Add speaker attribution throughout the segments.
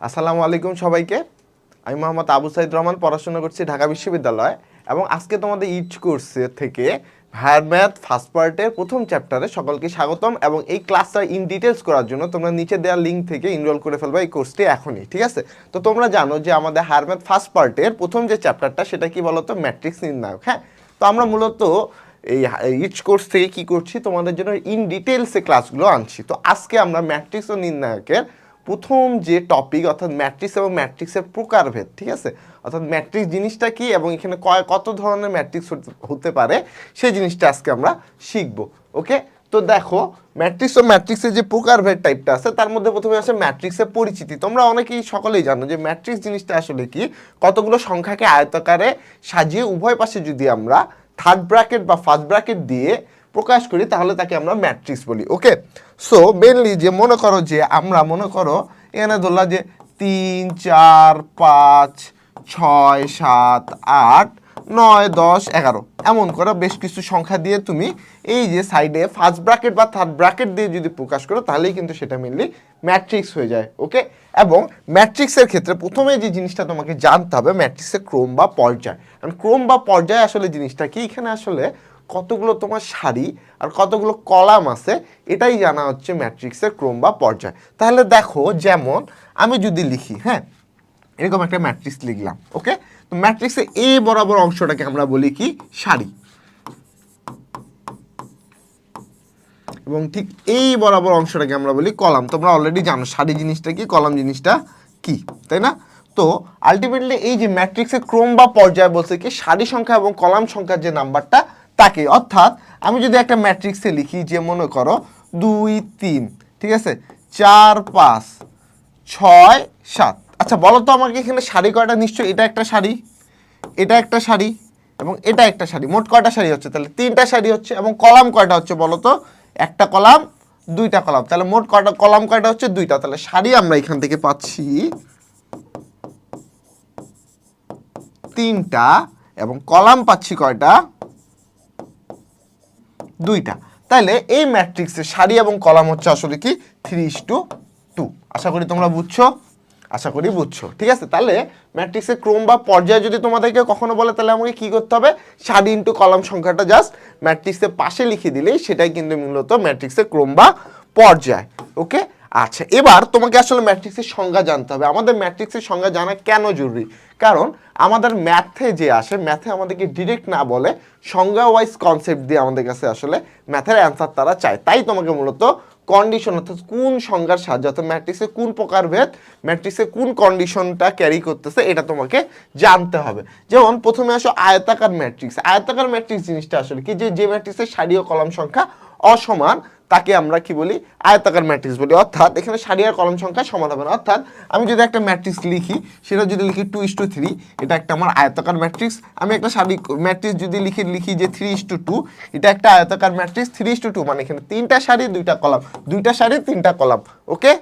Speaker 1: আসসালামু আলাইকুম সবাইকে। আমি মোহাম্মদ আবু সাইদ রহমান, পড়াশোনা করছি ঢাকা বিশ্ববিদ্যালয় এবং আজকে তোমাদের ইচ কোর্সে থেকে হায়ার ম্যাথ ফার্স্ট পার্টের প্রথম চ্যাপ্টারে সকলকে স্বাগতম এবং এই ক্লাসটা ইন ডিটেলস করার জন্য তোমরা নিচে দেওয়া লিঙ্ক থেকে ইনরোল করে ফেলবে এই কোর্সটি এখনই, ঠিক আছে? তো তোমরা জানো যে আমাদের হায়ার ম্যাথ ফার্স্ট পার্টের প্রথম যে চ্যাপ্টারটা সেটা কি বলতো? ম্যাট্রিক্স নির্ণায়ক হ্যাঁ? তো আমরা মূলত এই ইচ কোর্স থেকে কি করছি? তোমাদের জন্য ইন ডিটেলসে ক্লাসগুলো আনছি। তো আজকে আমরা ম্যাট্রিক্স ও নির্ণায়কের প্রথম যে টপিক অর্থাৎ ম্যাট্রিক্স এবং ম্যাট্রিক্সের প্রকারভেদ, ঠিক আছে? অর্থাৎ ম্যাট্রিক্স জিনিসটা কি এবং এখানে কয়, কত ধরনের ম্যাট্রিক্স হতে পারে, সেই জিনিসটা আজকে আমরা শিখব ওকে তো দেখো ম্যাট্রিক্স ও ম্যাট্রিক্সের যে প্রকারভেদ টাইপটা আছে, তার মধ্যে প্রথমে আছে ম্যাট্রিক্সের পরিচিতি। তোমরা অনেকেই সকলেই জানো যে ম্যাট্রিক্স জিনিসটা আসলে কি? কতগুলো সংখ্যাকে আয়তাকারে সাজিয়ে উভয় পাশে যদি আমরা থার্ড ব্র্যাকেট বা ফার্স্ট ব্র্যাকেট দিয়ে প্রকাশ করি, তাহলে তাকে আমরা ম্যাট্রিক্স বলি, ওকে? সো মেনলি যে মনে করো যে আমরা মনে করো এখানে ধরলাম যে তিন, চার, পাঁচ, ছয়, সাত, আট, নয়, দশ, এগারো। এমন করে বেশ কিছু সংখ্যা দিয়ে তুমি এই যে সাইডে ফার্স্ট ব্র্যাকেট বা থার্ড ব্র্যাকেট দিয়ে যদি প্রকাশ করো, তাহলেই কিন্তু সেটা মেনলি ম্যাট্রিক্স হয়ে যায়, ওকে? এবং ম্যাট্রিক্সের ক্ষেত্রে প্রথমে যে জিনিসটা তোমাকে জানতে হবে, ম্যাট্রিক্সের ক্রম বা পর্যায়। কারণ ক্রম বা পর্যায় আসলে জিনিসটা কি? এখানে আসলে কতগুলো তোমার সারি আর কতগুলো কলাম আছে, এটাই জানা হচ্ছে ম্যাট্রিক্সের ক্রম বা পর্যায়। তাহলে দেখো যেমন আমি যদি লিখি হ্যাঁ এরকম একটা ম্যাট্রিক্স লিখলাম, ওকে? তো ম্যাট্রিক্সের এ বরাবর অংশটাকে আমরা বলি কি? সারি এবং ঠিক এই বরাবর অংশটাকে আমরা বলি কলাম। তোমরা অলরেডি জানো সারি জিনিসটা কি, কলাম জিনিসটা কি, তাই না? তো আলটিমেটলি এই যে ম্যাট্রিক্সের ক্রম বা পর্যায় বলছে কি সারি সংখ্যা এবং কলাম সংখ্যার যে নাম্বারটা তাকে। অর্থাৎ আমি যদি একটা ম্যাট্রিক্সে লিখি যে মনে করো দুই, তিন, ঠিক আছে? চার, পাঁচ, ছয়, সাত। আচ্ছা বলো তো আমাকে এখানে শাড়ি কয়টা? নিশ্চয়ই এটা একটা শাড়ি এটা একটা শাড়ি এবং এটা একটা শাড়ি মোট কয়টা শাড়ি হচ্ছে? তাহলে তিনটা শাড়ি হচ্ছে এবং কলাম কয়টা হচ্ছে বলো তো? একটা কলাম, দুইটা কলাম। তাহলে মোট কয়টা, কলাম কয়টা হচ্ছে? দুইটা। তাহলে শাড়ি আমরা এখান থেকে পাচ্ছি তিনটা এবং কলাম পাচ্ছি কয়টা? দুইটা। তাহলে এই ম্যাট্রিক্সের সারি এবং কলাম হচ্ছে আসলে কি? থ্রি ইস টু টু আশা করি তোমরা বুঝছ? আশা করি বুঝছ। ঠিক আছে? তাহলে ম্যাট্রিক্সের ক্রম বা পর্যায়ে যদি তোমাদেরকে কখনো বলে, তাহলে আমাকে কি করতে হবে? সারি ইন্টু কলাম সংখ্যাটা জাস্ট ম্যাট্রিক্সের পাশে লিখে দিলেই সেটাই কিন্তু মূলত ম্যাট্রিক্সের ক্রম বা পর্যায়। ওকে? আচ্ছা এবার তোমাকে আসলে ম্যাট্রিক্সের সংজ্ঞা জানতে হবে। আমাদের ম্যাট্রিক্সের সংজ্ঞা জানা কেন জরুরি? কারণ আমাদের ম্যাথে যে আসে, ম্যাথে আমাদেরকে ডিরেক্ট না বলে সংজ্ঞা ওয়াইজ কনসেপ্ট দিয়ে আমাদের কাছে আসলে ম্যাথের অ্যান্সার তারা চায়। তাই তোমাকে মূলত কন্ডিশন অর্থাৎ কোন সংজ্ঞার সাহায্যে, অর্থাৎ ম্যাট্রিক্সে কোন প্রকারভেদ ম্যাট্রিক্সে কোন কন্ডিশনটা ক্যারি করতেছে, এটা তোমাকে জানতে হবে। যেমন প্রথমে আসো আয়তাকার ম্যাট্রিক্স আয়তাকার ম্যাট্রিক্স জিনিসটা আসলে কি? যে যে ম্যাট্রিক্সের সারি ও কলম সংখ্যা অসমান তাকে আমরা কি বলি? আয়তাকার ম্যাট্রিক্স বলি। অর্থাৎ এখানে সারি আর কলম সংখ্যা সমান হবে। না অর্থাৎ আমি যদি একটা ম্যাট্রিক্স লিখি, সেটা যদি লিখি টু ইস টু থ্রি এটা একটা আমার আয়তাকার ম্যাট্রিক্স আমি একটা সারি ম্যাট্রিক্স যদি লিখি লিখি যে থ্রি ইস টু টু এটা একটা আয়তাকার matrix three is two two মানে এখানে তিনটা সারি, দুইটা কলাম। দুইটা সারি, তিনটা কলাম। ওকে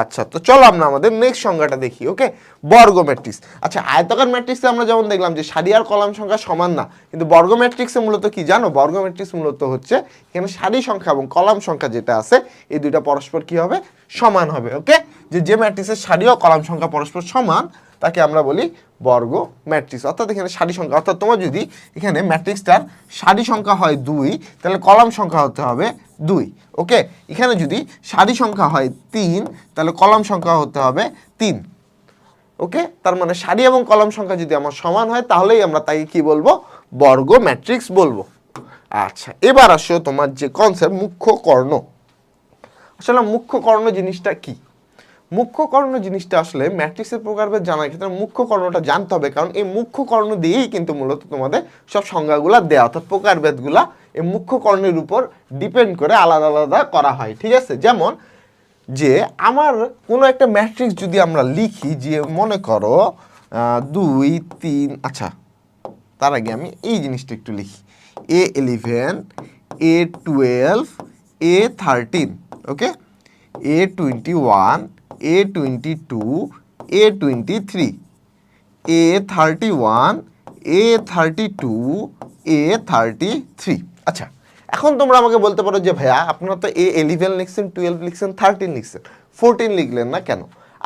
Speaker 1: আচ্ছা তো চলো আমরা আমাদের নেক্সট সংখ্যাটা দেখি ওকে বর্গ ম্যাট্রিক্স আচ্ছা আয়তাকার ম্যাট্রিক্সে আমরা যেমন দেখলাম যে সারি আর কলাম সংখ্যা সমান না, কিন্তু বর্গ ম্যাট্রিক্সে মূলত কি জানো? বর্গ ম্যাট্রিক্স মূলত হচ্ছে এখানে সারি সংখ্যা এবং কলাম সংখ্যা যেটা আছে, এই দুইটা পরস্পর কি হবে? সমান হবে ওকে যে যে ম্যাট্রিক্সের সারি ও কলাম সংখ্যা পরস্পর সমান তাকে আমরা বলি বর্গ ম্যাট্রিক্স অর্থাৎ এখানে সারি সংখ্যা, অর্থাৎ তোমার যদি এখানে ম্যাট্রিক্সটার সারি সংখ্যা হয় দুই, তাহলে কলাম সংখ্যা হতে হবে দুই ওকে এখানে যদি সারি সংখ্যা হয় তিন, তাহলে কলাম সংখ্যা হতে হবে তিন ওকে তার মানে সারি এবং কলম সংখ্যা যদি আমার সমান হয়, তাহলেই আমরা তাকে কি বলব? বর্গ ম্যাট্রিক্স বলব। আচ্ছা এবার আসো তোমার যে কনসেপ্ট মুখ্য কর্ণ। আসলে মুখ্য কর্ণ জিনিসটা কি? মুখ্য কর্ণ জিনিসটা আসলে ম্যাট্রিক্সের প্রকারভেদ জানার ক্ষেত্রে মুখ্য কর্ণটা জানতে হবে, কারণ এই মুখ্য কর্ণ দিয়েই কিন্তু মূলত তোমাদের সব সংজ্ঞাগুলো দেওয়া অর্থাৎ প্রকারভেদগুলা এই মুখ্য কর্ণের উপর ডিপেন্ড করে আলাদা আলাদা করা হয়, ঠিক আছে? যেমন যে আমার কোনো একটা ম্যাট্রিক্স যদি আমরা লিখি যে মনে করো দুই, তিন আচ্ছা তার আগে আমি এই জিনিসটা একটু লিখি। A eleven A twelve A thirteen okay A twenty one A twenty two A twenty three A thirty one A thirty two A thirty three আচ্ছা এখন তোমরা আমাকে বলতে পারো যে ভাইয়া, আপনারা তো এ ইলেভেন লিখছেন টুয়েলভ লিখছেন থার্টিন লিখছেন ফোরটিন লিখলেন না কেন?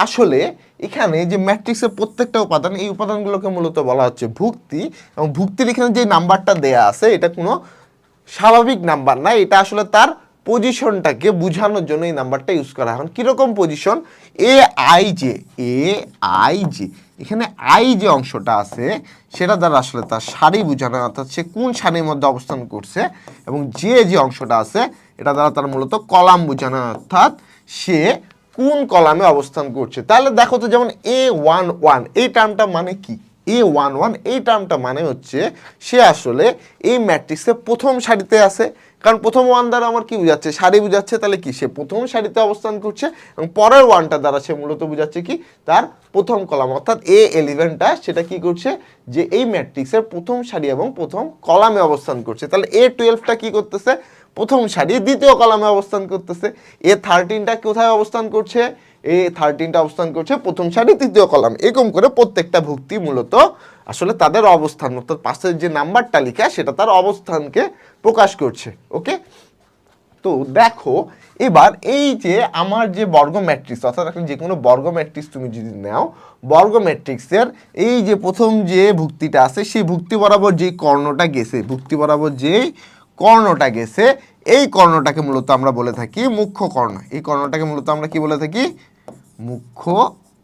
Speaker 1: আসলে এখানে যে ম্যাট্রিক্সের প্রত্যেকটা উপাদান, এই উপাদানগুলোকে মূলত বলা হচ্ছে ভুক্তি, এবং ভুক্তির এখানে যে নাম্বারটা দেয়া আছে, এটা কোনো স্বাভাবিক নাম্বার না, এটা আসলে তার পজিশনটাকে বোঝানোর জন্য এই নাম্বারটা ইউজ করা হয়। কীরকম position A I J A I J এখানে আই যে অংশটা আছে, সেটা দ্বারা আসলে তার সারি বোঝানো, অর্থাৎ সে কোন সারির মধ্যে অবস্থান করছে, এবং যে যে অংশটা আছে, এটা দ্বারা তার মূলত কলাম বোঝানো, অর্থাৎ সে কোন কলামে অবস্থান করছে। তাহলে দেখো তো যেমন এ ওয়ান ওয়ান এই টার্মটা মানে কি? এ ওয়ান ওয়ান এই টার্মটা মানে হচ্ছে সে আসলে এই ম্যাট্রিক্সের প্রথম সারিতে আছে। কারণ প্রথম ওয়ান দ্বারা আমার কি বোঝাচ্ছে? সারি বোঝাচ্ছে তাহলে কি? সে প্রথম সারিতে অবস্থান করছে এবং পরের ওয়ানটা দ্বারা সে মূলত বোঝাচ্ছে কি? তার প্রথম কলাম, অর্থাৎ এ এলিভেনটা সেটা কি করছে? যে এই ম্যাট্রিক্সের প্রথম সারি এবং প্রথম কলামে অবস্থান করছে। তাহলে এ টুয়েলভটা কি করতেছে? প্রথম সারি দ্বিতীয় কলামে অবস্থান করতেছে। এ থার্টিনটা কোথায় অবস্থান করছে? এ থার্টিনটা অবস্থান করছে, প্রথম সারি, তৃতীয় কলাম। এরকম করে প্রত্যেকটা ভুক্তি মূলত আসলে তাদের অবস্থান, অর্থাৎ পাশের যে নাম্বারটা লেখা, সেটা তার অবস্থানকে প্রকাশ করছে, ওকে? তো দেখো, এবার এই যে আমার যে বর্গ ম্যাট্রিক্স অর্থাৎ একটা যে কোনো বর্গ ম্যাট্রিক্স তুমি যদি নাও, বর্গ ম্যাট্রিক্সের এই যে প্রথম যে ভুক্তিটা আছে, সেই ভুক্তি বরাবর যে কর্ণটা গেছে, ভুক্তি বরাবর যে কর্ণটা গেছে, এই কর্ণটাকে মূলত আমরা বলে থাকি মুখ্য কর্ণ। এই কর্ণটাকে মূলত আমরা কি বলে থাকি? মুখ্য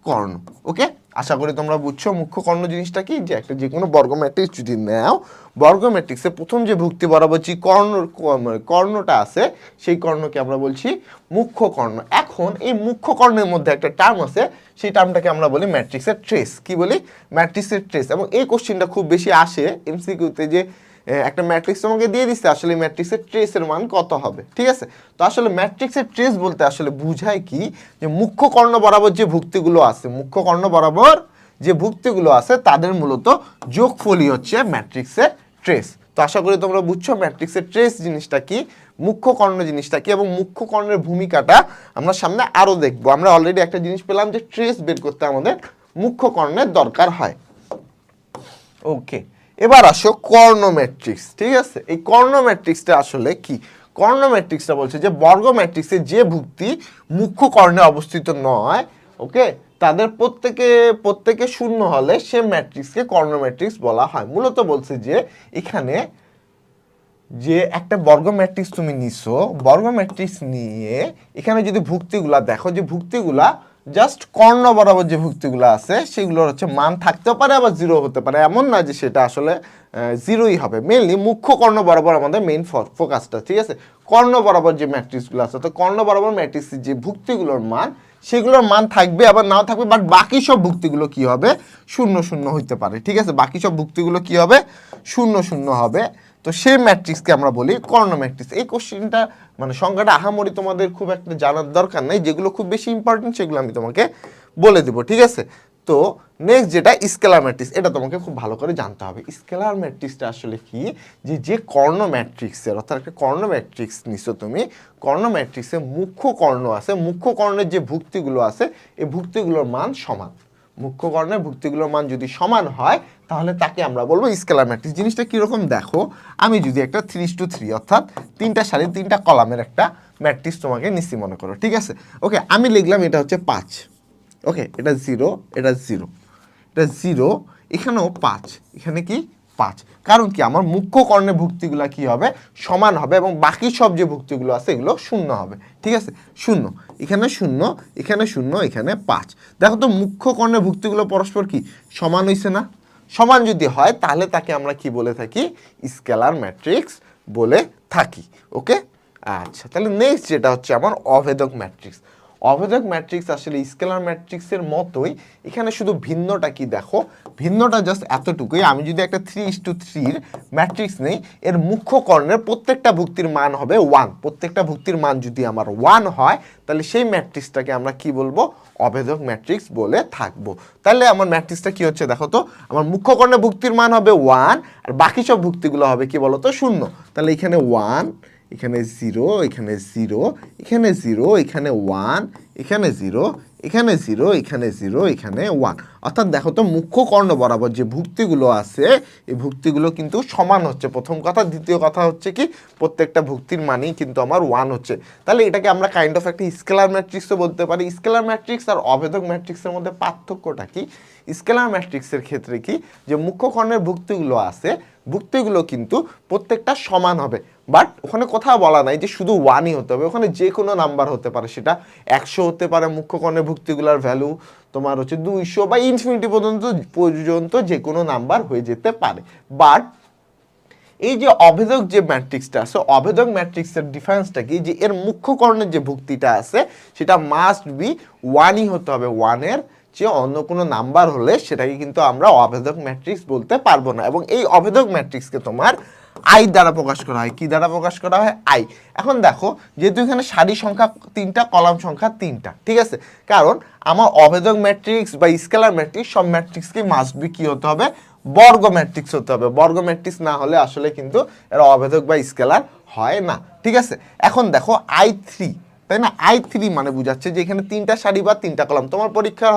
Speaker 1: কর্ণ ওকে আশা করি তোমরা বুঝছ মুখ্য কর্ণ জিনিসটা কি? যে একটা যে কোনো বর্গ ম্যাট্রিক্স যদি নাও, বর্গ ম্যাট্রিক্সে প্রথম যে ভুক্তি বরাবর যে কর্ণ কর্ণটা আছে, সেই কর্ণকে আমরা বলছি মুখ্য কর্ণ এখন এই মুখ্য কর্ণের মধ্যে একটা টার্ম আছে, সেই টার্মটাকে আমরা বলি ম্যাট্রিক্সের ট্রেস কি বলি? ম্যাট্রিক্সের ট্রেস এবং এই কোশ্চেনটা খুব বেশি আসে এমসিকিউতে যে একটা ম্যাট্রিক্স তোমাকে দিয়ে দিচ্ছে আসলে ম্যাট্রিক্সের ট্রেসের মান কত হবে? ঠিক আছে? তো আসলে ম্যাট্রিক্সের ট্রেস বলতে আসলে বুঝায় কি? যে মুখ্য কর্ণ বরাবর যে ভুক্তিগুলো আছে, মুখ্য কর্ণ বরাবর যে ভুক্তিগুলো আছে, তাদের মূলত যোগফলই হচ্ছে ম্যাট্রিক্সের ট্রেস তো আশা করি তোমরা বুঝছ ম্যাট্রিক্সের ট্রেস জিনিসটা কি, মুখ্য কর্ণ জিনিসটা কি, এবং মুখ্য কর্ণের ভূমিকাটা আমরা সামনে আরও দেখব। আমরা অলরেডি একটা জিনিস পেলাম যে ট্রেস বের করতে আমাদের মুখ্য কর্ণের দরকার হয়। ওকে এবার আসো কর্ণ ম্যাট্রিক্স ঠিক আছে? এই কর্ণ ম্যাট্রিক্সটা আসলে কি? কর্ণ ম্যাট্রিক্সটা বলছে যে বর্গ ম্যাট্রিক্সে যে ভুক্তি মুখ্য কর্ণে অবস্থিত নয়, ওকে? তাদের প্রত্যেকে প্রত্যেকে শূন্য হলে সে ম্যাট্রিক্সকে কর্ণ ম্যাট্রিক্স বলা হয়। মূলত বলছে যে এখানে যে একটা বর্গ ম্যাট্রিক্স তুমি নিছো বর্গ ম্যাট্রিক্স নিয়ে এখানে যদি ভুক্তিগুলা দেখো, যে ভুক্তিগুলা জাস্ট কর্ণ বরাবর যে ভুক্তিগুলো আছে, সেগুলোর হচ্ছে মান থাকতেও পারে, আবার জিরো হতে পারে। এমন না যে সেটা আসলে জিরোই হবে। মেনলি মুখ্য কর্ণ বরাবর আমাদের মেইন ফোকাসটা ঠিক আছে? কর্ণ বরাবর যে ম্যাট্রিক্সগুলো আছে তো কর্ণ বরাবর ম্যাট্রিক্সের যে ভুক্তিগুলোর মান, সেগুলোর মান থাকবে, আবার নাও থাকবে বাট বাকি সব ভুক্তিগুলো কি হবে? শূন্য শূন্য হইতে পারে, ঠিক আছে? বাকি সব ভুক্তিগুলো কি হবে? শূন্য শূন্য হবে। তো সেই ম্যাট্রিক্সকে আমরা বলি কর্ণ ম্যাট্রিক্স এই কোশ্চেনটা মানে সংখ্যাটা আহামরি তোমাদের খুব একটা জানার দরকার নেই। যেগুলো খুব বেশি ইম্পর্টেন্ট সেগুলো আমি তোমাকে বলে দেবো, ঠিক আছে? তো নেক্সট যেটা স্কেলার ম্যাট্রিক্স এটা তোমাকে খুব ভালো করে জানতে হবে। স্কেলার ম্যাট্রিক্সটা আসলে কি? যে যে কর্ণ ম্যাট্রিক্সের অর্থাৎ একটা কর্ণ ম্যাট্রিক্স নিছো তুমি, কর্ণ ম্যাট্রিক্সে মুখ্য কর্ণ আছে, মুখ্য কর্ণের যে ভুক্তিগুলো আছে, এই ভুক্তিগুলোর মান সমান। মুখ্য কর্ণের ভুক্তিগুলোর মান যদি সমান হয়, তাহলে তাকে আমরা বলব স্কেলার ম্যাট্রিক্স। জিনিসটা কীরকম দেখো, আমি যদি একটা থ্রি টু থ্রি অর্থাৎ তিনটা সারি তিনটা কলামের একটা ম্যাট্রিক্স তোমাকে নিশ্চিত মনে করো, ঠিক আছে? ওকে, আমি লিখলাম এটা হচ্ছে পাঁচ। ওকে, এটা জিরো এটা জিরো এটা জিরো এখানেও পাঁচ। এখানে কি? পাঁচ। কারণ কি? আমার মুখ্য কর্ণের ভুক্তিগুলো কি হবে? সমান হবে এবং বাকি সব যে ভুক্তিগুলো আছে, এগুলো শূন্য হবে। ঠিক আছে? শূন্য। এখানে শূন্য এখানে শূন্য, এখানে পাঁচ। দেখো তো, মুখ্য কর্ণের ভুক্তিগুলো পরস্পর কি? সমান হইছে না? সমান যদি হয়, তাহলে তাকে আমরা কি বলে থাকি? স্কেলার ম্যাট্রিক্স বলে থাকি। ওকে? আচ্ছা তাহলে নেক্সট যেটা হচ্ছে আমার অভেদক ম্যাট্রিক্স। অভেদক ম্যাট্রিক্স আসলে স্কেলার ম্যাট্রিক্সের মতোই। এখানে শুধু ভিন্নটা কি দেখো? ভিন্নটা জাস্ট এতটুকুই। আমি যদি একটা থ্রি ইস টু থ্রির ম্যাট্রিক্স নেই, এর মুখ্য কর্ণের প্রত্যেকটা ভুক্তির মান হবে ওয়ান প্রত্যেকটা ভুক্তির মান যদি আমার ওয়ান হয়, তাহলে সেই ম্যাট্রিক্সটাকে আমরা কি বলব? অভেদক ম্যাট্রিক্স বলে থাকব। তাহলে আমার ম্যাট্রিক্সটা কি হচ্ছে দেখো তো? আমার মুখ্য কর্ণের ভুক্তির মান হবে ওয়ান আর বাকি সব ভুক্তিগুলো হবে কি বলতো? শূন্য। তাহলে এখানে ওয়ান এখানে জিরো এখানে জিরো এখানে জিরো এখানে ওয়ান এখানে জিরো এখানে জিরো এখানে জিরো এখানে ওয়ান অর্থাৎ দেখো তো মুখ্য কর্ণ বরাবর যে ভুক্তিগুলো আছে, এই ভুক্তিগুলো কিন্তু সমান হচ্ছে। প্রথম কথা, দ্বিতীয় কথা হচ্ছে কি, প্রত্যেকটা ভুক্তির মানেই কিন্তু আমার ওয়ান হচ্ছে। তাহলে এটাকে আমরা কাইন্ড অফ একটা স্কেলার ম্যাট্রিক্সও বলতে পারি। স্কেলার ম্যাট্রিক্স আর অভেদক ম্যাট্রিক্সের মধ্যে পার্থক্যটা কি? স্কেলার ম্যাট্রিক্সের ক্ষেত্রে কি, যে মুখ্য কর্ণের ভুক্তিগুলো আছে ভুক্তিগুলো কিন্তু প্রত্যেকটা সমান হবে। বাট ওখানে কোথাও বলা নাই যে শুধু ওয়ানই হতে হবে। ওখানে যে কোনো নাম্বার হতে পারে। সেটা একশো হতে পারে মুখ্য কর্ণের ভুক্তিগুলোর ভ্যালু তোমার হচ্ছে দুইশো বা ইনফিনিটি পর্যন্ত পর্যন্ত যে কোনো নাম্বার হয়ে যেতে পারে। বাট এই যে অভেদক যে ম্যাট্রিক্সটা আছে, অভেদক ম্যাট্রিক্সের ডিফারেন্সটা কি? যে এর মুখ্য কর্ণের যে ভুক্তিটা আছে, সেটা মাস্ট বি ওয়ানই হতে হবে। ওয়ানের যে অন্য কোনো নাম্বার হলে সেটাকে কিন্তু আমরা অভেদক ম্যাট্রিক্স বলতে পারব না। এবং এই অভেদক ম্যাট্রিক্সকে তোমার আই দ্বারা প্রকাশ করা হয়। কি দ্বারা প্রকাশ করা হয়? আই। এখন দেখো, যেহেতু এখানে সারি সংখ্যা তিনটা, কলাম সংখ্যা তিনটা, ঠিক আছে? কারণ আমার অভেদক ম্যাট্রিক্স বা স্কেলার ম্যাট্রিক্স, সব ম্যাট্রিক্সকে মাস্ট বি কী হতে হবে? বর্গ ম্যাট্রিক্স হতে হবে। বর্গ ম্যাট্রিক্স না হলে আসলে কিন্তু এরা অভেদক বা স্কেলার হয় না, ঠিক আছে? এখন দেখো, আই থ্রি, তাই না? আই থ্রি মানে বোঝাচ্ছে যে এখানে তিনটা সারি বা তিনটা কলাম। তোমার পরীক্ষা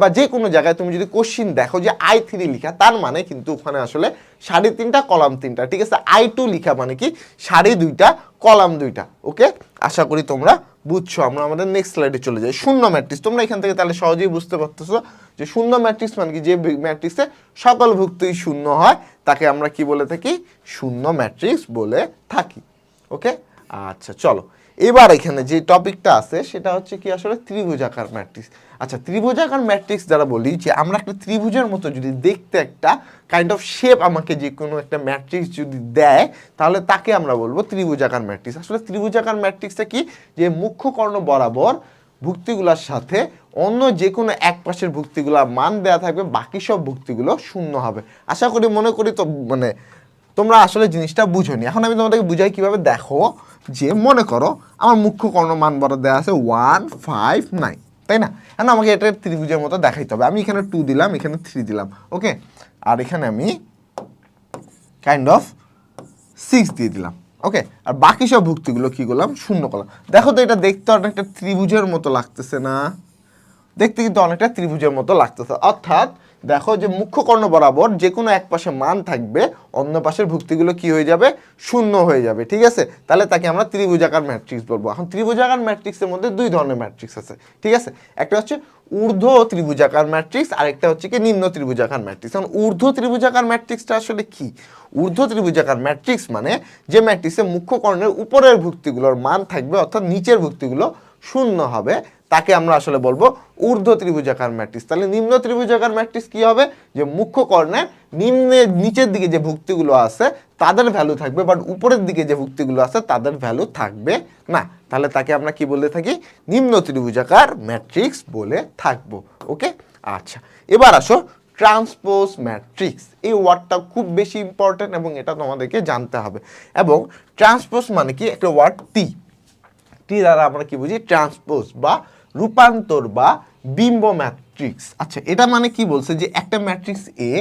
Speaker 1: বা যে কোনো জায়গায় তুমি যদি কোশ্চিন দেখো যে আই থ্রি লিখা, তার মানে কিন্তু ওখানে আসলে সাড়ে তিনটা, কলাম তিনটা, ঠিক আছে? আই টু লিখা মানে কি? সাড়ে দুইটা, কলাম দুইটা ওকে আশা করি তোমরা বুঝছ। আমরা আমাদের নেক্সট স্লাইডে চলে যাই। শূন্য ম্যাট্রিক্স তোমরা এখান থেকে তাহলে সহজেই বুঝতে পারতেছো যে শূন্য ম্যাট্রিক্স মানে কি? যে ম্যাট্রিক্সে সকল ভুক্তই শূন্য হয়, তাকে আমরা কি বলে থাকি? শূন্য ম্যাট্রিক্স বলে থাকি ওকে আচ্ছা চলো। এবার এখানে যে টপিকটা আছে, সেটা হচ্ছে কি? আসলে ত্রিভুজাকার ম্যাট্রিক্স আচ্ছা ত্রিভুজাকার ম্যাট্রিক্স যারা বলি যে আমরা একটা ত্রিভুজের মতো যদি দেখতে একটা কাইন্ড অফ শেপ আমাকে যে কোনো একটা ম্যাট্রিক্স যদি দেয়, তাহলে তাকে আমরা বলব ত্রিভুজাকার ম্যাট্রিক্স আসলে ত্রিভুজাকার ম্যাট্রিক্সটা কি? যে মুখ্য কর্ণ বরাবর ভুক্তিগুলোর সাথে অন্য যে কোনো এক পাশের ভুক্তিগুলোর মান দেওয়া থাকবে, বাকি সব ভুক্তিগুলো শূন্য হবে। আশা করি, মনে করি তো মানে তোমরা আসলে জিনিসটা বুঝোনি। এখন আমি তোমাদেরকে বুঝাই কীভাবে দেখো যে মনে করো আমার মুখ্য কর্ণ মান বড় দেওয়া আছে ওয়ান ফাইভ নাইন তাই না? এখন আমাকে এটা ত্রিভুজের মতো দেখাইতে হবে। আমি এখানে টু দিলাম, এখানে থ্রি দিলাম ওকে আর এখানে আমি কাইন্ড অফ সিক্স দিয়ে দিলাম ওকে আর বাকি সব ভুক্তিগুলো কী করলাম? শূন্য করলাম। দেখো তো এটা দেখতে অনেকটা ত্রিভুজের মতো লাগতেছে না। দেখতে কিন্তু অনেকটা ত্রিভুজের মতো লাগতেছে। অর্থাৎ দেখো যে মুখ্য কর্ণ বরাবর যে কোনো এক পাশে মান থাকবে, অন্য পাশের ভুক্তিগুলো কি হয়ে যাবে? শূন্য হয়ে যাবে, ঠিক আছে? তাহলে তাকে আমরা ত্রিভুজাকার ম্যাট্রিক্স বলব। এখন ত্রিভুজাকার ম্যাট্রিক্সের মধ্যে দুই ধরনের ম্যাট্রিক্স আছে, ঠিক আছে? একটা হচ্ছে ঊর্ধ্ব ত্রিভুজাকার ম্যাট্রিক্স আর একটা হচ্ছে কি নিম্ন ত্রিভুজাকার ম্যাট্রিক্স। এখন ঊর্ধ্ব ত্রিভুজাকার ম্যাট্রিক্সটা আসলে কি? ঊর্ধ্ব ত্রিভুজাকার ম্যাট্রিক্স মানে যে ম্যাট্রিক্সে মুখ্য কর্ণের উপরের ভুক্তিগুলোর মান থাকবে, অর্থাৎ নিচের ভুক্তিগুলো শূন্য হবে। তাকে আমরা আসলে বলব ঊর্ধ্ব ত্রিভুজাকার ম্যাট্রিক্স। তাহলে নিম্ন ত্রিভুজাকার ম্যাট্রিক্স কি হবে? যে মুখ্য কর্ণের নিম্নে নিচের দিকে যে ভুক্তিগুলো আছে, তাদের ভ্যালু থাকবে বাট উপরের দিকে যে ভুক্তিগুলো আছে, তাদের ভ্যালু থাকবে না। তাহলে তাকে আমরা কি বলে থাকি? নিম্ন ত্রিভুজাকার ম্যাট্রিক্স বলে থাকব। ওকে আচ্ছা এবার আসো ট্রান্সপোজ ম্যাট্রিক্স। এই ওয়ার্ডটা খুব বেশি ইম্পর্ট্যান্ট এবং এটা তোমাদেরকে জানতে হবে। এবং ট্রান্সপোজ মানে কি? একটা ওয়ার্ড টি টি দ্বারা আমরা কি বুঝি? ট্রান্সপোজ বা রূপান্তর বা বিম্ব ম্যাট্রিক্স আচ্ছা এটা মানে কি বলছে যে একটা ম্যাট্রিক্স এ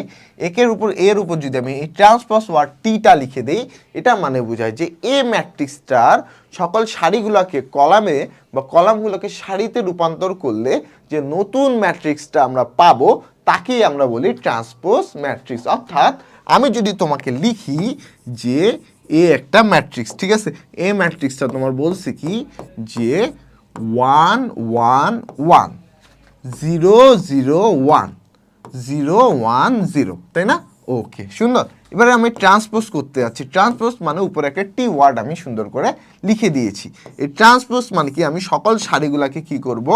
Speaker 1: একের উপর এর উপর যদি আমি এই ট্রান্সপোজ ওয়ার্ড টিটা লিখে দেই, এটা মানে বোঝায় যে এ ম্যাট্রিক্সটার সকল সারিগুলোকে কলামে বা কলামগুলোকে সারিতে রূপান্তর করলে যে নতুন ম্যাট্রিক্সটা আমরা পাবো, তাকেই আমরা বলি ট্রান্সপোজ ম্যাট্রিক্স অর্থাৎ আমি যদি তোমাকে লিখি যে এ একটা ম্যাট্রিক্স ঠিক আছে? এ ম্যাট্রিক্সটা তোমার বলছে কি? যে one one one. Zero zero one. Zero one zero, তাই না? ওকে, সুন্দর। এবারে আমি ট্রান্সপোজ করতে যাচ্ছি। ট্রান্সপোজ মানে উপরে একটা টি ওয়ার্ড আমি সুন্দর করে লিখে দিয়েছি। এই ট্রান্সপোজ মানে কি? আমি সকল সারিগুলোকে কি করব?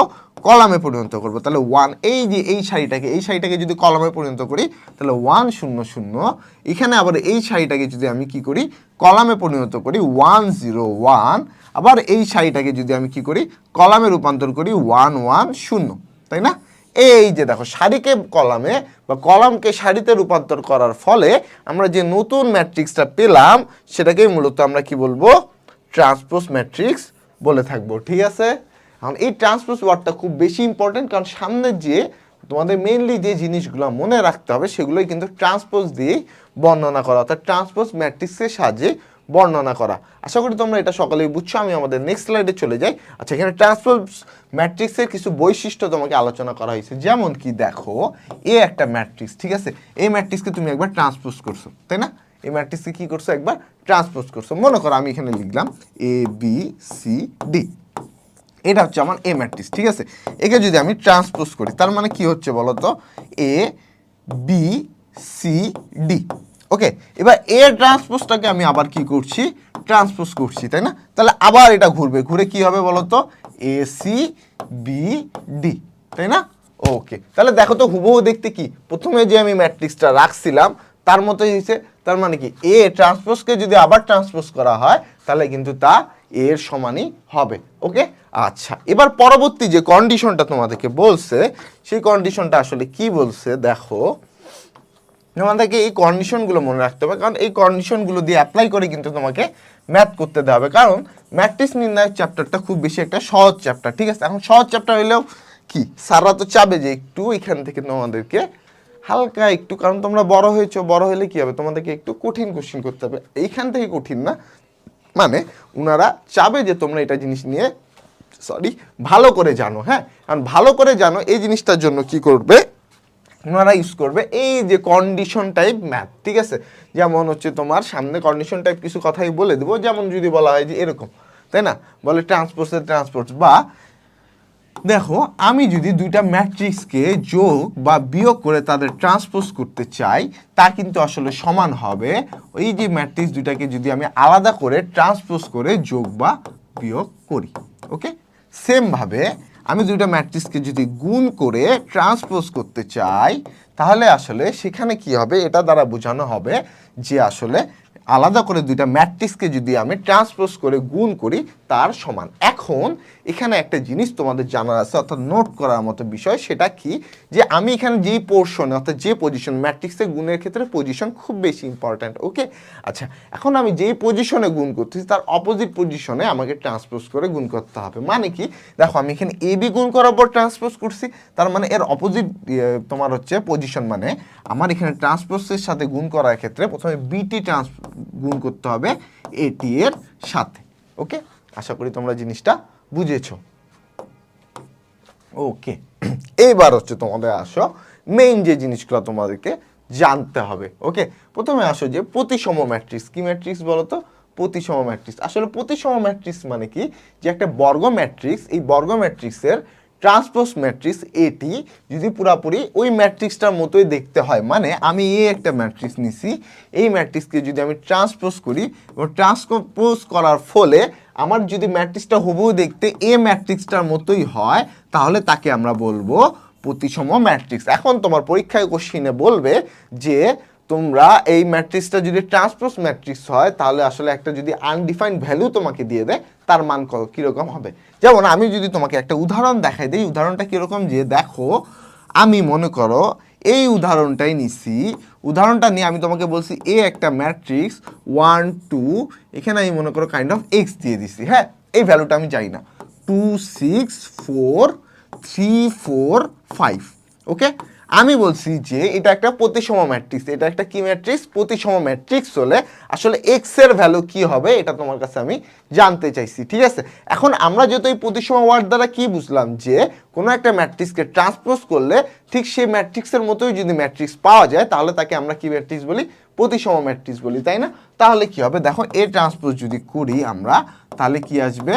Speaker 1: কলামে পরিণত করব। তাহলে ওয়ান, এই যে এই শাড়িটাকে এই শাড়িটাকে যদি কলামে পরিণত করি, তাহলে ওয়ান শূন্য শূন্য। এখানে আবার এই শাড়িটাকে যদি আমি কি করি? কলামে পরিণত করি, ওয়ান জিরো ওয়ান। আবার এই শাড়িটাকে যদি আমি কি করি, কলামে রূপান্তর করি ওয়ান ওয়ান শূন্য, তাই না? এই যে দেখো সারিকে কলামে বা কলামকে সারিতে রূপান্তর করার ফলে আমরা যে নতুন ম্যাট্রিক্সটা পেলাম, সেটাকেই মূলত আমরা কি বলব? ট্রান্সপোজ ম্যাট্রিক্স বলে থাকব, ঠিক আছে? এখন এই ট্রান্সপোজ ওয়ার্ডটা খুব বেশি ইম্পর্টেন্ট কারণ সামনে যে তোমাদের মেইনলি যে জিনিসগুলো মনে রাখতে হবে, সেগুলোই কিন্তু ট্রান্সপোজ দিয়েই বর্ণনা করা। অর্থাৎ ট্রান্সপোজ ম্যাট্রিক্সের সাহায্যে বর্ণনা করা। আশা করি তোমরা এটা সকলেই বুঝছ, আমি আমাদের নেক্সট স্লাইডে চলে যাই। আচ্ছা এখানে ট্রান্সপোজ ম্যাট্রিক্সের কিছু বৈশিষ্ট্য তোমাকে আলোচনা করা হয়েছে। যেমন কি, দেখো, এ একটা ম্যাট্রিক্স ঠিক আছে? এই ম্যাট্রিক্সকে তুমি একবার ট্রান্সপোজ করছ, তাই না? এই ম্যাট্রিক্সকে কী করছ? একবার ট্রান্সপোজ করছ। মনে করো আমি এখানে লিখলাম এ বি সি ডি এটা হচ্ছে আমার এ ম্যাট্রিক্স ঠিক আছে? একে যদি আমি ট্রান্সপোজ করি, তার মানে কি হচ্ছে বলো তো A B C D okay, এবার এ ট্রান্সপোজটাকে আমি আবার কি করছি? ট্রান্সপোজ করছি, তাই না? তাহলে আবার এটা ঘুরবে। ঘুরে কি হবে বলো তো এ সি বি ডি তাই না? ওকে, তাহলে দেখো তো হুবহু দেখতে কি? প্রথমে যে আমি ম্যাট্রিক্সটা রাখছিলাম, তার মতোই হয়েছে। তার মানে কি? এ ট্রান্সপোজকে যদি আবার ট্রান্সপোজ করা হয়, তাহলে কিন্তু তা এর সমানই হবে। ওকে আচ্ছা এবার পরবর্তী যে কন্ডিশনটা তোমাদেরকে বলছে, সেই কন্ডিশনটা আসলে কি বলছে? দেখো তোমাদেরকে এই কন্ডিশনগুলো মনে রাখতে হবে। কারণ এই কন্ডিশনগুলো দিয়ে অ্যাপ্লাই করে কিন্তু তোমাকে ম্যাথ করতে দেওয়া হবে। কারণ ম্যাট্রিক্স নির্ণয়ের চ্যাপ্টারটা খুব বেশি একটা সহজ চ্যাপ্টার ঠিক আছে? এখন সহজ চ্যাপ্টার হলেও কি? সারা তো চাবে যে একটু এখান থেকে তোমাদেরকে হালকা একটু, কারণ তোমরা বড় হয়েছো, বড় হলে কি হবে? তোমাদেরকে একটু কঠিন কোশ্চিন করতে হবে। এইখান থেকে কঠিন না। মানে ওনারা চাবে যে তোমরা এটা জিনিস নিয়ে সরি ভালো করে জানো হ্যাঁ? কারণ ভালো করে জানো, এই জিনিসটার জন্য কি করবে? ওনারা ইউজ করবে এই যে কন্ডিশন টাইপ ম্যাথ ঠিক আছে? যেমন হচ্ছে তোমার সামনে কন্ডিশন টাইপ কিছু কথাই বলে দেবো, যেমন যদি বলা হয় যে এরকম, তাই না? বলে ট্রান্সপোর্টসের ট্রান্সপোর্টস বা দেখো, আমি যদি দুইটা ম্যাট্রিক্সকে যোগ বা বিয়োগ করে তাদের ট্রান্সপোজ করতে চাই, তা কিন্তু আসলে সমান হবে। ওই যে ম্যাট্রিক্স দুইটাকে যদি আমি আলাদা করে ট্রান্সপোজ করে যোগ বা বিয়োগ করি ওকে সেমভাবে আমি দুইটা ম্যাট্রিক্সকে যদি গুণ করে ট্রান্সপোজ করতে চাই, তাহলে আসলে সেখানে কি হবে? এটা দ্বারা বোঝানো হবে যে আসলে আলাদা করে দুইটা ম্যাট্রিক্সকে যদি আমি ট্রান্সপোজ করে গুণ করি তার সমান। এখন এখানে একটা জিনিস তোমাদের জানার আছে, অর্থাৎ নোট করার মতো বিষয়, সেটা কি? যে আমি এখানে যেই পোর্শন অর্থাৎ যে পজিশন ম্যাট্রিক্সে গুণের ক্ষেত্রে পজিশন খুব বেশি ইম্পর্ট্যান্ট ওকে আচ্ছা এখন আমি যেই পজিশনে গুণ করতেছি, তার অপোজিট পজিশনে আমাকে ট্রান্সপোজ করে গুণ করতে হবে। মানে কি? দেখো, আমি এখানে এ বি গুণ করার পর ট্রান্সপোজ করছি, তার মানে এর অপোজিট তোমার হচ্ছে পজিশন মানে আমার এখানে ট্রান্সপোজের সাথে গুণ করার ক্ষেত্রে প্রথমে বিটি ট্রান্স গুণ করতে হবে এটি এর সাথে ওকে আশা করি তোমরা জিনিসটা বুঝেছ। ওকে এইবার হচ্ছে তোমাদের আসো মেইন যে জিনিসগুলো তোমাদেরকে জানতে হবে। ওকে প্রথমে আসো যে প্রতিসম ম্যাট্রিক্স কি ম্যাট্রিক্স বলো তো প্রতিসম ম্যাট্রিক্স আসলে প্রতিসম ম্যাট্রিক্স মানে কি? যে একটা বর্গ ম্যাট্রিক্স এই বর্গ ম্যাট্রিক্সের ট্রান্সপোজ ম্যাট্রিক্স এটি যদি পুরাপুরি ওই ম্যাট্রিক্সটার মতোই দেখতে হয় মানে আমি এই একটা ম্যাট্রিক্স নিছি, এই ম্যাট্রিক্সকে যদি আমি ট্রান্সপোজ করি, এবং ট্রান্সপোজ করার ফলে আমার যদি ম্যাট্রিক্সটা হুবহু দেখতে এ ম্যাট্রিক্সটার মতোই হয়, তাহলে তাকে আমরা বলব প্রতিসম ম্যাট্রিক্স। এখন তোমার পরীক্ষায় কোশ্চিনে বলবে যে তোমরা এই ম্যাট্রিক্সটা যদি ট্রান্সপোজ ম্যাট্রিক্স হয়, তাহলে আসলে একটা যদি আনডিফাইন্ড ভ্যালু তোমাকে দিয়ে দেয়, তার মান কীরকম হবে? যেমন আমি যদি তোমাকে একটা উদাহরণ দেখাই দিই, উদাহরণটা কীরকম যে দেখো, আমি মনে করো এই উদাহরণটাই নিছি। উদাহরণটা নিয়ে আমি তোমাকে বলছি, এ একটা ম্যাট্রিক্স ওয়ান টু এখানে আমি মনে করো কাইন্ড অফ এক্স দিয়ে দিছি হ্যাঁ? এই ভ্যালুটা আমি জানি না। Two six four three four five okay আমি বলছি যে এটা একটা প্রতিসম ম্যাট্রিক্স এটা একটা কি ম্যাট্রিক্স প্রতিসম ম্যাট্রিক্স হলে আসলে এক্সের ভ্যালু কি হবে এটা তোমার কাছে আমি জানতে চাইছি, ঠিক আছে? এখন আমরা যেহেতু এই প্রতিসম ওয়ার্ড দ্বারা কি বুঝলাম যে কোনো একটা ম্যাট্রিক্সকে ট্রান্সপোজ করলে ঠিক সেই ম্যাট্রিক্সের মতোই যদি ম্যাট্রিক্স পাওয়া যায়, তাহলে তাকে আমরা কি ম্যাট্রিক্স বলি? প্রতিসম ম্যাট্রিক্স বলি, তাই না? তাহলে কি হবে? দেখো, এ ট্রান্সপোজ যদি করি আমরা, তাহলে কি আসবে?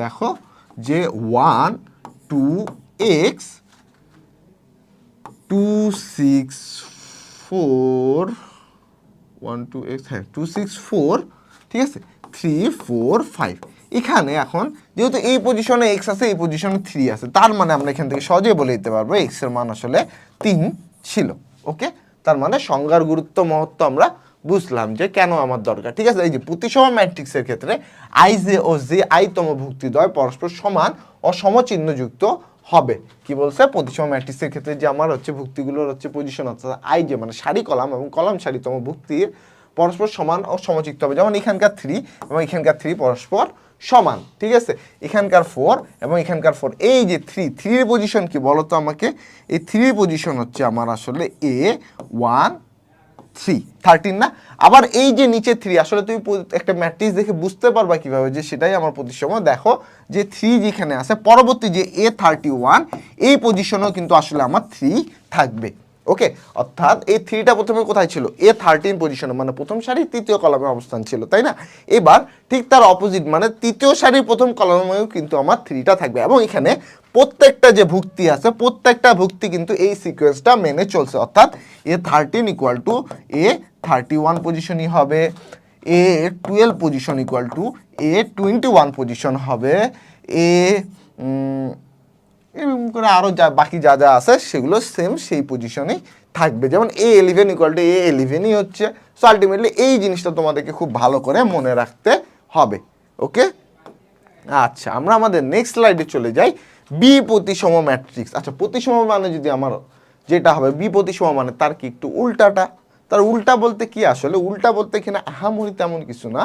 Speaker 1: দেখো যে one two X two six four one two X হ্যাঁ টু সিক্স ফোর ঠিক আছে? থ্রি ফোর ফাইভ এখানে এখন যেহেতু এই পজিশনে এক্স আছে, এই পজিশনে থ্রি আছে, তার মানে আমরা এখান থেকে সহজেই বলে দিতে পারব এক্সের মান আসলে তিন ছিল ওকে তার মানে সংজ্ঞার গুরুত্ব, মহত্ব আমরা বুঝলাম যে কেন আমার দরকার, ঠিক আছে? এই যে প্রতিসম ম্যাট্রিক্সের ক্ষেত্রে আই জে ও জে আইতম ভুক্তিদ্বয় পরস্পর সমান ও সমচিহ্নযুক্ত হবে। কি বলছে? প্রতিসম ম্যাট্রিক্সের ক্ষেত্রে যে আমার হচ্ছে ভুক্তিগুলোর হচ্ছে পজিশন অর্থাৎ আই যে মানে সারি কলাম এবং কলাম সারিতম ভুক্তির পরস্পর সমান ও সমচিত্ত হবে। যেমন এখানকার থ্রি এবং এখানকার থ্রি পরস্পর সমান, ঠিক আছে? এখানকার ফোর এবং এখানকার ফোর এই যে থ্রি থ্রির পজিশন কি বলো তো আমাকে? এই থ্রির পজিশন হচ্ছে আমার আসলে এ ওয়ান থ্রি থার্টিন না? আবার এই যে নিচে থ্রি আসলে তুমি একটা ম্যাট্রিক্স দেখে বুঝতে পারবা কীভাবে যে সেটাই আমার প্রতিসম দেখো যে থ্রি যেখানে আছে, পরবর্তী যে এ থার্টি ওয়ান এই পজিশনেও কিন্তু আসলে আমার থ্রি থাকবে। ওকে অর্থাৎ এই থ্রিটা প্রথমে কোথায় ছিল? এ থার্টিন পজিশনে মানে প্রথম সারি তৃতীয় কলমে অবস্থান ছিল, তাই না? এবার ঠিক তার অপোজিট মানে তৃতীয় সারির প্রথম কলমেও কিন্তু আমার থ্রিটা থাকবে। এবং এখানে প্রত্যেকটা যে ভুক্তি আছে, প্রত্যেকটা ভুক্তি কিন্তু এই সিকোয়েন্সটা মেনে চলছে। অর্থাৎ a thirteen equal to a thirty one পজিশনই হবে a twelve position equal to a twenty one position হবে এ এরকম করে আরও যা, বাকি যা যা আছে, সেগুলো সেম সেই পজিশনেই থাকবে। যেমন a eleven equal to a এলিভেনই হচ্ছে। সো আলটিমেটলি এই জিনিসটা তোমাদেরকে খুব ভালো করে মনে রাখতে হবে। ওকে আচ্ছা আমরা আমাদের নেক্সট স্লাইডে চলে যাই। বি প্রতিসম ম্যাট্রিক্স আচ্ছা প্রতিসম মানে যদি আমার যেটা হবে বি প্রতিসম মানে তার কি একটু উল্টাটা? তার উল্টা বলতে কি আসলে? উল্টা বলতে এখানে আহামরি তেমন কিছু না।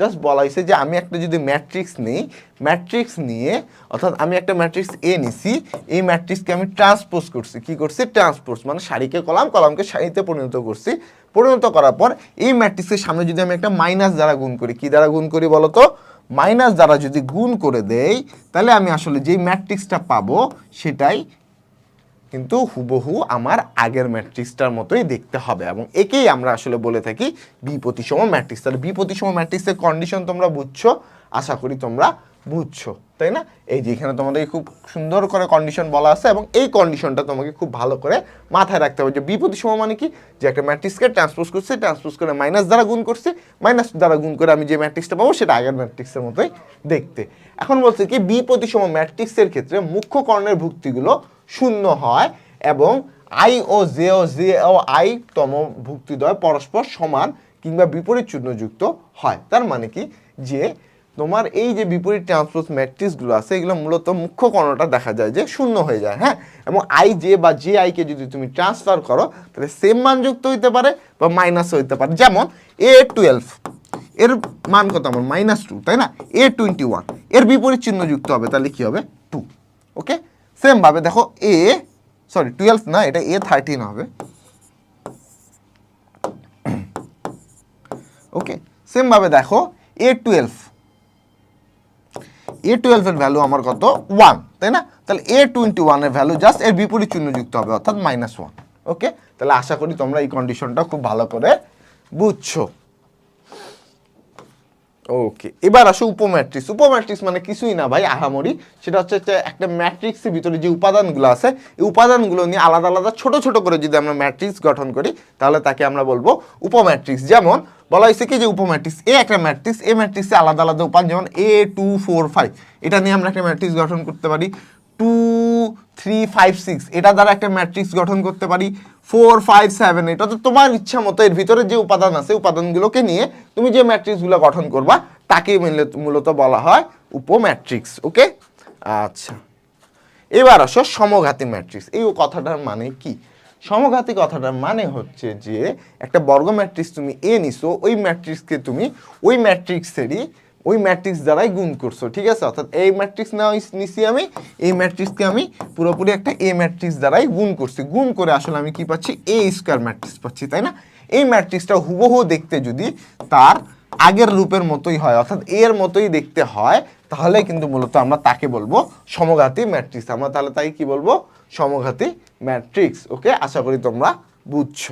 Speaker 1: জাস্ট বলা হয়েছে যে আমি একটা যদি ম্যাট্রিক্স নিই ম্যাট্রিক্স নিয়ে, অর্থাৎ আমি একটা ম্যাট্রিক্স এ নিছি, এই ম্যাট্রিক্সকে আমি ট্রান্সপোজ করছি। কি করছি? ট্রান্সপোজ মানে সারিকে কলাম, কলামকে সারিতে পরিণত করছি। পরিণত করার পর এই ম্যাট্রিক্সের সামনে যদি আমি একটা মাইনাস দ্বারা গুণ করি, কি দ্বারা গুণ করি বলো তো মাইনাস দ্বারা যদি গুণ করে দেই, তাহলে আমি আসলে যেই ম্যাট্রিক্সটা পাবো, সেটাই কিন্তু হুবহু আমার আগের ম্যাট্রিক্সটার মতোই দেখতে হবে। এবং একেই আমরা আসলে বলে থাকি বি প্রতিসম ম্যাট্রিক্স। তাহলে বি প্রতিসম ম্যাট্রিক্সের কন্ডিশন তোমরা বুঝছ? আশা করি তোমরা বুঝছ। তাই না? এই যে এখানে তোমাদের খুব সুন্দর করে কন্ডিশন বলা আছে এবং এই কন্ডিশনটা তোমাকে খুব ভালো করে মাথায় রাখতে হবে। যে বি প্রতিসম মানে কি? যে একটা ম্যাট্রিক্সকে ট্রান্সপোজ করছে ট্রান্সপোজ করে মাইনাস দ্বারা গুণ করছে মাইনাস দ্বারা গুণ করে আমি যে ম্যাট্রিক্সটা পাবো সেটা আগের ম্যাট্রিক্সের মতোই দেখতে। এখন বলছে কি বি প্রতিসম ম্যাট্রিক্সের ক্ষেত্রে মুখ্য কর্ণের ভুক্তিগুলো শূন্য হয় এবং আই ও জে ও জে ও আই তম ভুক্তিদ্বয় পরস্পর সমান কিংবা বিপরীত চিহ্নযুক্ত হয়। তার মানে কি? যে তোমার এই যে বিপরীত ট্রান্সপোজ ম্যাট্রিক্সগুলো আছে, এগুলো মূলত মুখ্য কর্ণটা দেখা যায় যে শূন্য হয়ে যায় হ্যাঁ? এবং আই জে বা জে আইকে যদি তুমি ট্রান্সফার করো, তাহলে সেম মান যুক্ত হইতে পারে বা মাইনাস হইতে পারে। যেমন এ টুয়েলভ এর মান কত আমার? মাইনাস টু তাই না? এ টোয়েন্টি ওয়ানের বিপরীত চিহ্ন যুক্ত হবে, তাহলে কী হবে? টু ওকে সেম ভাবে দেখো এ সরি টুয়েলভ না, এটা এ থার্টিন হবে। ওকে সেম ভাবে দেখো এ টুয়েলভ এ টুয়েলভের ভ্যালু আমার কত? ওয়ান তাই না? তাহলে এ টোয়েন্টি ওয়ানের ভ্যালু জাস্ট এর বিপরীত চিহ্ন যুক্ত হবে, অর্থাৎ মাইনাস ওয়ান ওকে তাহলে আশা করি তোমরা এই কন্ডিশনটা খুব ভালো করে বুঝছ। ওকে এবার আসো উপম্যাট্রিক্স উপম্যাট্রিক্স মানে কিছুই না ভাই, আহামরি। সেটা হচ্ছে একটা ম্যাট্রিক্সের ভিতরে যে উপাদানগুলো আছে, এই উপাদানগুলো নিয়ে আলাদা আলাদা ছোট ছোট করে যদি আমরা ম্যাট্রিক্স গঠন করি, তাহলে তাকে আমরা বলব উপম্যাট্রিক্স যেমন বলা হয়েছে কি যে উপম্যাট্রিক্স এ একটা ম্যাট্রিক্স এ ম্যাট্রিক্সে আলাদা আলাদা উপাদান, যেমন এ টু ফোর ফাইভ এটা নিয়ে আমরা একটা ম্যাট্রিক্স গঠন করতে পারি। টু থ্রি ফাইভ সিক্স এটা দ্বারা একটা ম্যাট্রিক্স গঠন করতে পারি। ফোর ফাইভ সেভেন এটা তো তোমার ইচ্ছা মতো, এর ভিতরে যে উপাদান আছে, উপাদানগুলোকে নিয়ে তুমি যে ম্যাট্রিক্সগুলো গঠন করবা মূলত- মূলত বলা হয় উপম্যাট্রিক্স ওকে আচ্ছা। এবার আসো সমঘাতী ম্যাট্রিক্স এই কথাটার মানে কি? সমঘাতী কথাটার মানে হচ্ছে যে একটা বর্গ ম্যাট্রিক্স তুমি এ নিছো, ওই ম্যাট্রিক্সকে তুমি ওই ম্যাট্রিক্সেরই, ওই ম্যাট্রিক্স দ্বারাই গুণ করছ, ঠিক আছে? অর্থাৎ এই ম্যাট্রিক্স না নিছি আমি এই ম্যাট্রিক্সকে আমি পুরোপুরি একটা এ ম্যাট্রিক্স দ্বারাই গুণ করছি। গুণ করে আসলে আমি কি পাচ্ছি? এ স্কোয়ার ম্যাট্রিক্স পাচ্ছি, তাই না? এই ম্যাট্রিক্সটা হুবহু দেখতে যদি তার আগের রূপের মতোই হয়, অর্থাৎ এর মতোই দেখতে হয় তাহলে কিন্তু মূলত আমরা তাকে বলব সমঘাতী ম্যাট্রিক্স। আমরা তাহলে তাই কি বলব? সমঘাতী ম্যাট্রিক্স, ওকে? আশা করি তোমরা বুঝছ।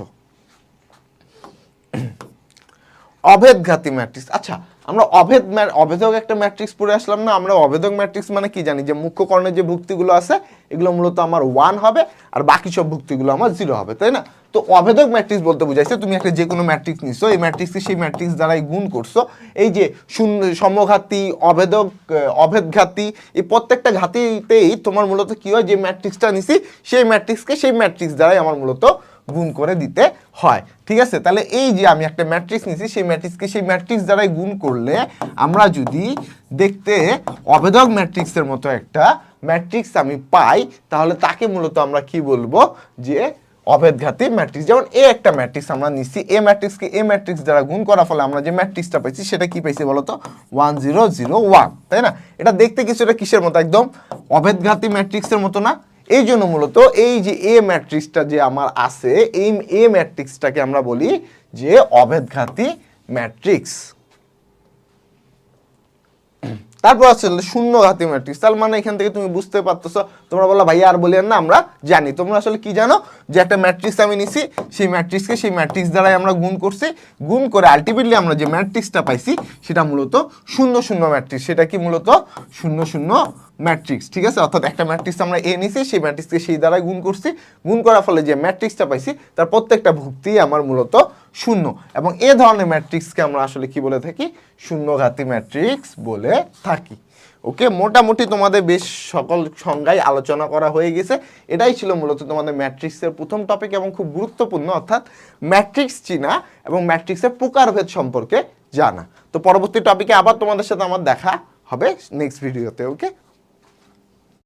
Speaker 1: অভেদঘাতী ম্যাট্রিক্স। আচ্ছা আমরা অভেদ অভেদক একটা ম্যাট্রিক্স পড়ে আসলাম না? আমরা অভেদক ম্যাট্রিক্স মানে কি জানি? যে মুখ্য কর্ণের যে ভুক্তিগুলো আছে, এগুলো মূলত আমার ওয়ান হবে, আর বাকি সব ভুক্তিগুলো আমার জিরো হবে, তাই না? তো অভেদক ম্যাট্রিক্স বলতে বুঝাইছে, তুমি একটা যে কোনো ম্যাট্রিক্স নিছো, এই ম্যাট্রিক্সকে সেই ম্যাট্রিক্স দ্বারাই গুণ করছ। এই যে শূন্য, সমঘাতী, অভেদক অভেদঘাতী, এই প্রত্যেকটা ঘাতিতেই তোমার মূলত কি হয়, যে ম্যাট্রিক্সটা নিছি, সেই ম্যাট্রিক্সকে সেই ম্যাট্রিক্স দ্বারাই আমার মূলত গুণ করে দিতে হয়। ঠিক আছে? তাহলে এই যে আমি একটা ম্যাট্রিক্স নিছি, সেই ম্যাট্রিক্সকে সেই ম্যাট্রিক্স দ্বারাই গুণ করলে আমরা যদি দেখতে অভেদক ম্যাট্রিক্সের মতো একটা ম্যাট্রিক্স আমি পাই, তাহলে তাকে মূলত আমরা কি বলব, যে অভেদঘাতী ম্যাট্রিক্স যেমন এ একটা ম্যাট্রিক্স আমরা নিচ্ছি। এ ম্যাট্রিক্সকে এ ম্যাট্রিক্স দ্বারা গুণ করার ফলে আমরা যে ম্যাট্রিক্সটা পাইছি, সেটা কি পাইছি বলতো? ওয়ান জিরো জিরো ওয়ান তাই না? এটা দেখতে কিছুটা কিসের মতো? একদম অভেদঘাতী ম্যাট্রিক্সের মতো না। এই জন্য মূলত এই যে এ ম্যাট্রিক্সটা যে আমার আছে, এই এ ম্যাট্রিক্সটাকে আমরা বলি যে অভেদঘাতী ম্যাট্রিক্স তারপর আছে শূন্য ঘাতি ম্যাট্রিক্স তার মানে এখান থেকে তুমি বুঝতে পারতেছো, তোমরা বলো ভাইয়া, আর বলিয়ান না, আমরা জানি। তোমরা আসলে কি জানো? যে একটা ম্যাট্রিক্স আমি নিছি, সেই ম্যাট্রিক্সকে সেই ম্যাট্রিক্স দ্বারাই আমরা গুণ করছি। গুণ করে আলটিমেটলি আমরা যে ম্যাট্রিক্সটা পাইছি, সেটা মূলত শূন্য শূন্য ম্যাট্রিক্স সেটা কি মূলত? শূন্য শূন্য ম্যাট্রিক্স ঠিক আছে? অর্থাৎ একটা ম্যাট্রিক্স আমরা এ নিছি সেই ম্যাট্রিক্সকে সেই দ্বারাই গুণ করছি। গুণ করার ফলে যে ম্যাট্রিক্সটা পাইছি, তার প্রত্যেকটা ভুক্তি আমার মূলত শূন্য। এবং এ ধরনের ম্যাট্রিক্সকে আমরা আসলে কি বলে থাকি? শূন্যঘাতী ম্যাট্রিক্স বলে থাকি। ওকে, মোটামুটি তোমাদের বেশ সকল সংজ্ঞায় আলোচনা করা হয়ে গেছে। এটাই ছিল মূলত তোমাদের ম্যাট্রিক্সের প্রথম টপিক এবং খুব গুরুত্বপূর্ণ, অর্থাৎ ম্যাট্রিক্স চিনা এবং ম্যাট্রিক্সের প্রকারভেদ সম্পর্কে জানা। তো পরবর্তী টপিকে আবার তোমাদের সাথে আমার দেখা হবে নেক্সট ভিডিওতে ওকে